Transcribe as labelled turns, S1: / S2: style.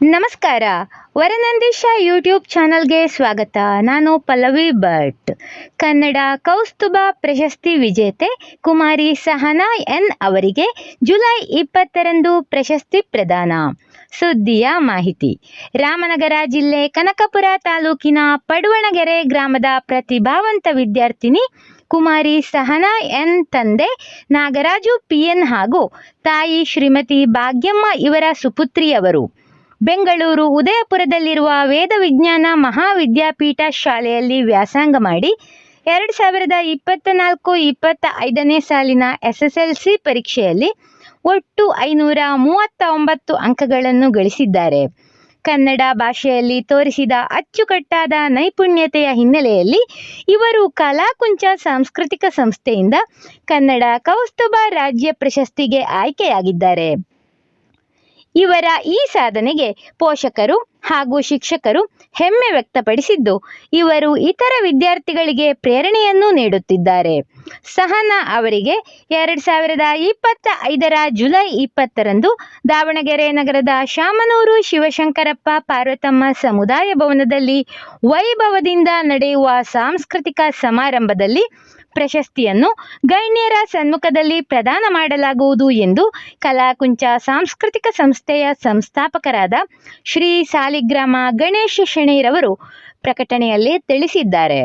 S1: ನಮಸ್ಕಾರ. ವರನಂದೀಶ ಯೂಟ್ಯೂಬ್ ಚಾನಲ್ಗೆ ಸ್ವಾಗತ. ನಾನು ಪಲ್ಲವಿ ಭಟ್. ಕನ್ನಡ ಕೌಸ್ತುಭ ಪ್ರಶಸ್ತಿ ವಿಜೇತೆ ಕುಮಾರಿ ಸಹನಾ ಎನ್ ಅವರಿಗೆ ಜುಲೈ ಇಪ್ಪತ್ತರಂದು ಪ್ರಶಸ್ತಿ ಪ್ರದಾನ. ಸುದ್ದಿಯ ಮಾಹಿತಿ. ರಾಮನಗರ ಜಿಲ್ಲೆ ಕನಕಪುರ ತಾಲೂಕಿನ ಪಡುವಣಗೆರೆ ಗ್ರಾಮದ ಪ್ರತಿಭಾವಂತ ವಿದ್ಯಾರ್ಥಿನಿ ಕುಮಾರಿ ಸಹನಾ ಎನ್ ತಂದೆ ನಾಗರಾಜು ಪಿಎನ್ ಹಾಗೂ ತಾಯಿ ಶ್ರೀಮತಿ ಭಾಗ್ಯಮ್ಮ ಇವರ ಸುಪುತ್ರಿಯವರು ಬೆಂಗಳೂರು ಉದಯಪುರದಲ್ಲಿರುವ ವೇದ ವಿಜ್ಞಾನ ಮಹಾವಿದ್ಯಾಪೀಠ ಶಾಲೆಯಲ್ಲಿ ವ್ಯಾಸಂಗ ಮಾಡಿ ಎರಡು ಸಾವಿರದ ಇಪ್ಪತ್ತ ನಾಲ್ಕು, ಇಪ್ಪತ್ತ ಐದನೇ ಸಾಲಿನ ಎಸ್ ಎಸ್ ಎಲ್ ಸಿ ಪರೀಕ್ಷೆಯಲ್ಲಿ ಒಟ್ಟು ಐನೂರ ಮೂವತ್ತ ಒಂಬತ್ತು ಅಂಕಗಳನ್ನು ಗಳಿಸಿದ್ದಾರೆ. ಕನ್ನಡ ಭಾಷೆಯಲ್ಲಿ ತೋರಿಸಿದ ಅಚ್ಚುಕಟ್ಟಾದ ನೈಪುಣ್ಯತೆಯ ಹಿನ್ನೆಲೆಯಲ್ಲಿ ಇವರು ಕಲಾಕುಂಚ ಸಾಂಸ್ಕೃತಿಕ ಸಂಸ್ಥೆಯಿಂದ ಕನ್ನಡ ಕೌಸ್ತುಭ ರಾಜ್ಯ ಪ್ರಶಸ್ತಿಗೆ ಆಯ್ಕೆಯಾಗಿದ್ದಾರೆ. ಇವರ ಈ ಸಾಧನೆಗೆ ಪೋಷಕರು ಹಾಗೂ ಶಿಕ್ಷಕರು ಹೆಮ್ಮೆ ವ್ಯಕ್ತಪಡಿಸಿದ್ದು, ಇವರು ಇತರ ವಿದ್ಯಾರ್ಥಿಗಳಿಗೆ ಪ್ರೇರಣೆಯನ್ನು ನೀಡುತ್ತಿದ್ದಾರೆ. ಸಹನಾ ಅವರಿಗೆ ಎರಡು ಸಾವಿರದ ಇಪ್ಪತ್ತ ಐದರ ಜುಲೈ ಇಪ್ಪತ್ತರಂದು ದಾವಣಗೆರೆ ನಗರದ ಶಾಮನೂರು ಶಿವಶಂಕರಪ್ಪ ಪಾರ್ವತಮ್ಮ ಸಮುದಾಯ ಭವನದಲ್ಲಿ ವೈಭವದಿಂದ ನಡೆಯುವ ಸಾಂಸ್ಕೃತಿಕ ಸಮಾರಂಭದಲ್ಲಿ ಪ್ರಶಸ್ತಿಯನ್ನು ಗಣ್ಯರ ಸನ್ಮುಖದಲ್ಲಿ ಪ್ರದಾನ ಮಾಡಲಾಗುವುದು ಎಂದು ಕಲಾಕುಂಚ ಸಾಂಸ್ಕೃತಿಕ ಸಂಸ್ಥೆಯ ಸಂಸ್ಥಾಪಕರಾದ ಶ್ರೀ ಸಾಲಿಗ್ರಾಮ ಗಣೇಶ ಶೆಣೈರವರು ಪ್ರಕಟಣೆಯಲ್ಲಿ ತಿಳಿಸಿದ್ದಾರೆ.